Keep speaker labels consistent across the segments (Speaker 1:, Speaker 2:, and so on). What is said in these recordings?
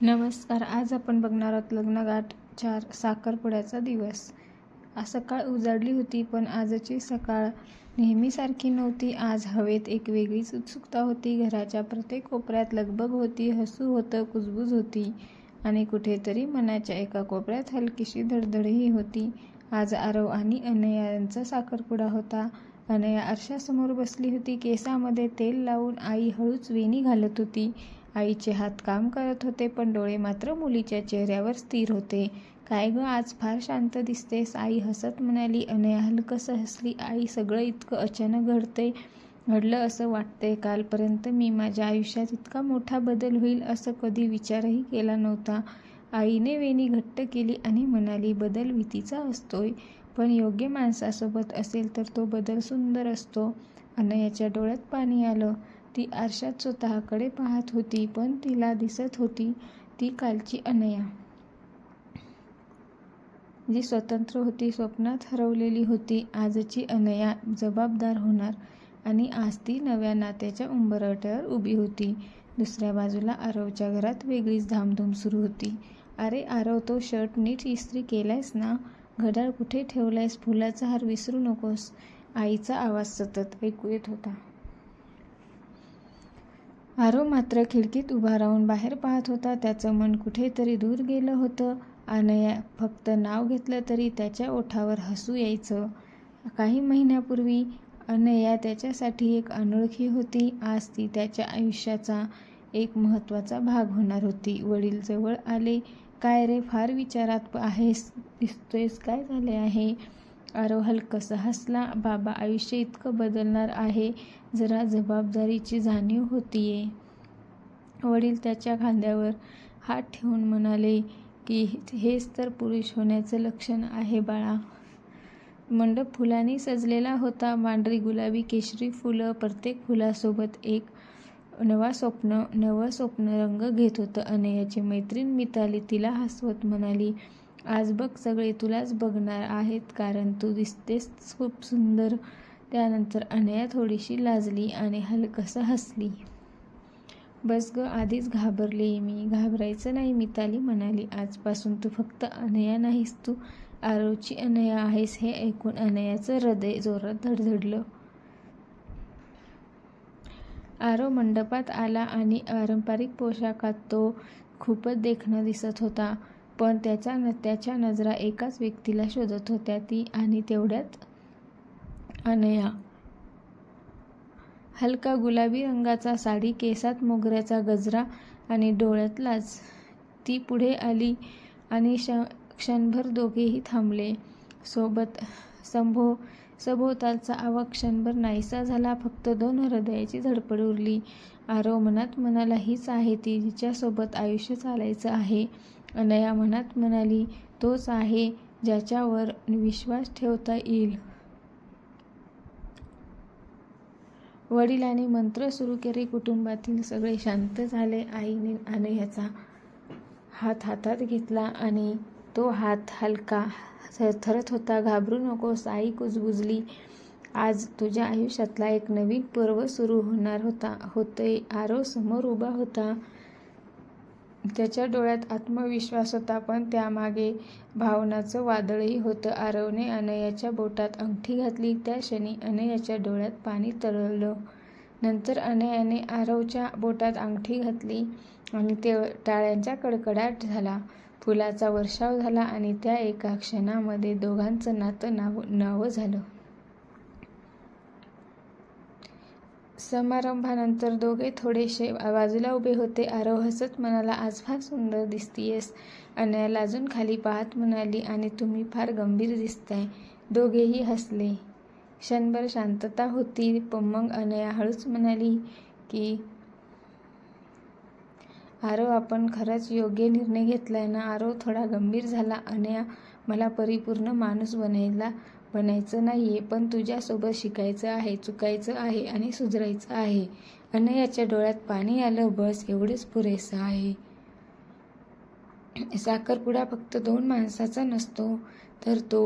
Speaker 1: नमस्कार आज आपण बघणार आहोत लग्नगाठ चार साखरपुड्याचा दिवस. सकाळ उजाडली होती पण आजची सकाळ नेहमीसारखी नव्हती. आज हवेत एक वेगळीच उत्सुकता होती. घराच्या प्रत्येक कोपऱ्यात लगबग होती हसू होतं कुजबूज होती आणि कुठेतरी मनाच्या एका कोपऱ्यात हलकीशी धडधडही होती. आज आरव आणि अनया यांचा साखरपुडा होता. अनया आरशासमोर बसली होती. केसामध्ये तेल लावून आई हळूच वेणी घालत होती. आईचे हात काम करत होते पण डोळे मात्र मुलीच्या चेहऱ्यावर स्थिर होते. काय गं आज फार शांत दिसतेस आई हसत म्हणाली. अनया हलकसं हसली आई सगळं इतकं अचानक घडते घडलं असं वाटतंय. कालपर्यंत मी माझ्या आयुष्यात इतका मोठा बदल होईल असं कधी विचारही केला नव्हता. आईने वेणी घट्ट केली आणि म्हणाली बदल भीतीचा असतोय पण योग्य माणसासोबत असेल तर तो बदल सुंदर असतो. अनयाच्या डोळ्यात पाणी आलं. ती आरशात स्वतःकडे पाहत होती पण तिला दिसत होती ती कालची अनया. जी स्वतंत्र होती स्वप्नात हरवलेली होती आजची अनया जबाबदार होणार आणि आज ती नव्या नात्याच्या उंबरठ्यावर उभी होती. दुसऱ्या बाजूला आरवच्या घरात वेगळीच धामधूम सुरू होती. अरे आरव तो शर्ट नीट इस्त्री केलायस ना? घड्याळ कुठे ठेवलायस? फुलाचा हार विसरू नकोस. आईचा आवाज सतत ऐकू येत होता. आरव मात्र खिडकीत उभा राहून बाहेर पाहत होता. त्याचं मन कुठेतरी दूर गेलं होतं. अनया फक्त नाव घेतलं तरी त्याच्या ओठावर हसू यायचं. काही महिन्यापूर्वी अनया त्याच्यासाठी एक अनोळखी होती. आज ती त्याच्या आयुष्याचा एक महत्त्वाचा भाग होणार होती. वडील जवळ आले. काय रे फार विचारात आहेस? दिसतोयस? काय झाले आहे? आरव हलकसा हसला? बाबा आयुष्य इतकं बदलणार आहे जरा जबाबदारीची जाणीव होतीये. वडील त्याच्या खांद्यावर हात ठेवून म्हणाले की हेच तर पुरुष होण्याचं लक्षण आहे बाळा. मंडप फुलांनी सजलेला होता. पांढरी गुलाबी केशरी फुलं प्रत्येक फुलासोबत एक नवा स्वप्न नवं स्वप्न रंग घेत होतं. अनयाची मैत्रीण मिताली तिला हसवत म्हणाली आज बघ सगळे तुलाच बघणार आहेत कारण तू दिसतेस खूप सुंदर. त्यानंतर अनया थोडीशी लाजली आणि हलकसं हसली. बस ग आधीच घाबरले मी. घाबरायचं नाही मिताली म्हणाली. आजपासून तू फक्त अनया नाहीस तू. आरोची अनया आहेस हे ऐकून अनयाचं हृदय जोरात धडधडलं. आरो मंडपात आला आणि पारंपरिक पोशाखात तो खूपच देखणं दिसत होता. पण त्याच्या न त्याच्या नजरा एकाच व्यक्तीला शोधत होत्या ती आणि तेवढ्यात अनया. हलका गुलाबी रंगाचा साडी केसात मोगऱ्याचा गजरा आणि डोळ्यातलाच. ती पुढे आली आणि श क्षणभर दोघेही थांबले. सोबत संभो सभोवतालचा आवाज क्षणभर नाहीसा झाला. फक्त दोन हृदयाची धडपड उरली. आरो मनात मनाला हीच आहे ती जिच्यासोबत आयुष्य चालायचं आहे. अनया मनात म्हणाली तोच आहे ज्याच्यावर विश्वास ठेवता येईल. वडिलांनी मंत्र सुरू केले कुटुंबातील सगळे शांत झाले आईने अनयाचा हात हातात घेतला आणि तो हात हलका थरथरत होता घाबरू नकोस आई कुजबुजली. आज तुझ्या आयुष्यातला एक नवीन पर्व सुरू होणार होता. होते आरो समोर उभा होता. त्याच्या डोळ्यात आत्मविश्वास होता पण त्यामागे भावनाचं वादळही होतं. आरवने अनयाच्या बोटात अंगठी घातली. त्या क्षणी अनयाच्या डोळ्यात पाणी तरळलं. नंतर अनयाने आरवच्या बोटात अंगठी घातली आणि ते टाळ्यांचा कडकडाट झाला. फुलाचा वर्षाव झाला आणि त्या एका क्षणामध्ये दोघांचं नातं नाव नावं झालं. समारंभानंतर दोघे थोडेसे बाजूला उभे होते. आरव हसत म्हणाला आज फार सुंदर दिसतीयस. अनया लाजून खाली पाहत म्हणाली आणि तुम्ही फार गंभीर दिसताय. दोघेही हसले. क्षणभर शांतता होती मग अनया हळूच म्हणाली की आरव आपण खरंच योग्य निर्णय घेतलाय ना? आरव थोडा गंभीर झाला. अनया मला परिपूर्ण माणूस बनायला बनायचं नाही आहे पण तुझ्यासोबत शिकायचं आहे चुकायचं आहे आणि सुधरायचं आहे. अनयाच्या डोळ्यात पाणी आलं बस एवढेच पुरेसं आहे. साखरपुडा फक्त दोन माणसाचा नसतो तर तो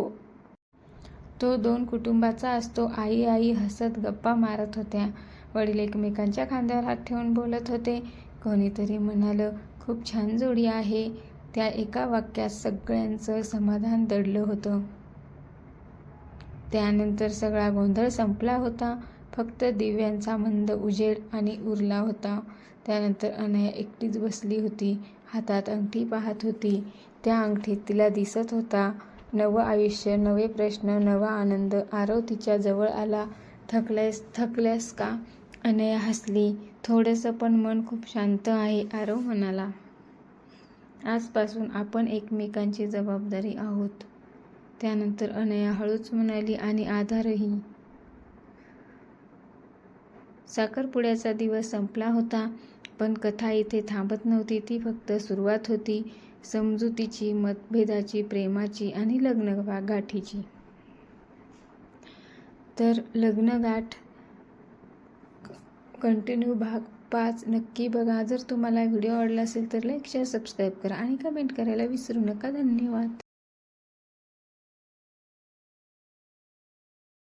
Speaker 1: तो दोन कुटुंबाचा असतो. आई आई हसत गप्पा मारत होत्या. वडील एकमेकांच्या खांद्यावर हात ठेवून बोलत होते. कोणीतरी म्हणालं खूप छान जोडी आहे. त्या एका वाक्यात सगळ्यांचं समाधान दडलं होतं. त्यानंतर सगळा गोंधळ संपला होता. फक्त दिव्यांचा मंद उजेड आणि उरला होता. त्यानंतर अनया एकटीच बसली होती. हातात अंगठी पाहत होती. त्या अंगठीत तिला दिसत होता. नवं आयुष्य नवे प्रश्न नवा आनंद. आरव तिच्या जवळ आला. थकल्यास थकल्यास का? अनया हसली. थोडंसं पण मन खूप शांत आहे आरव म्हणाला. आजपासून आपण एकमेकांची जबाबदारी आहोत. त्यानंतर अनया हळूच म्हणाली आणि आधारही. साखरपुड्याचा दिवस संपला होता पण कथा इथे थांबत नव्हती. ती फक्त सुरुवात होती समजुतीची मतभेदाची प्रेमाची आणि लग्न गाठीची तर लग्नगाठ कंटिन्यू भाग पाच. नक्की बघा. जर तुम्हाला व्हिडिओ आवडला असेल तर लाईक शेअर सबस्क्राईब करा आणि कमेंट करायला विसरू नका. धन्यवाद.